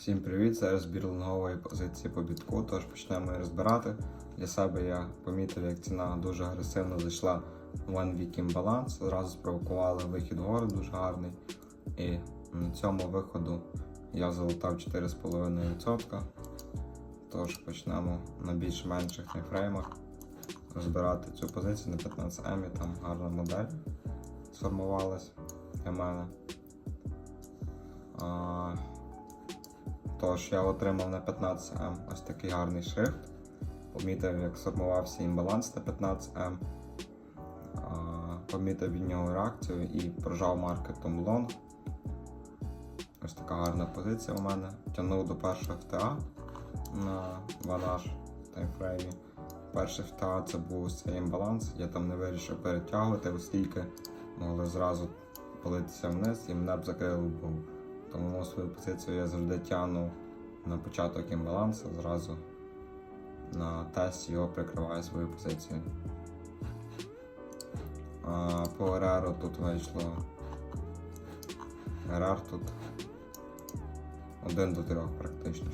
Всім привіт! Це збір лонгової позиції по бітку, тож почнемо розбирати. Для себе я помітив, як ціна дуже агресивно зайшла в One Week Imbalance. Зразу спровокувала вихід вгору дуже гарний. І на цьому виходу я залутав 4,5%. Тож почнемо на більш-менших таймфреймах розбирати цю позицію на 15 м. Там гарна модель сформувалась для мене. Тож я отримав на 15М ось такий гарний шрифт. Помітив, як сформувався імбаланс на 15М. Помітив від нього реакцію і прожав маркетом лонг. Ось така гарна позиція у мене. Тягнув до першого ФТА на ванаж таймфреймі. Перший ФТА це був цей імбаланс. Я там не вирішив перетягувати, оскільки могли зразу политися вниз і мене б закрили був. Свою позицію я завжди тягну на початок імбалансу, зразу на тест його прикриваю свою позицію. А по РРу тут вийшло. РР тут 1 до 3 практично.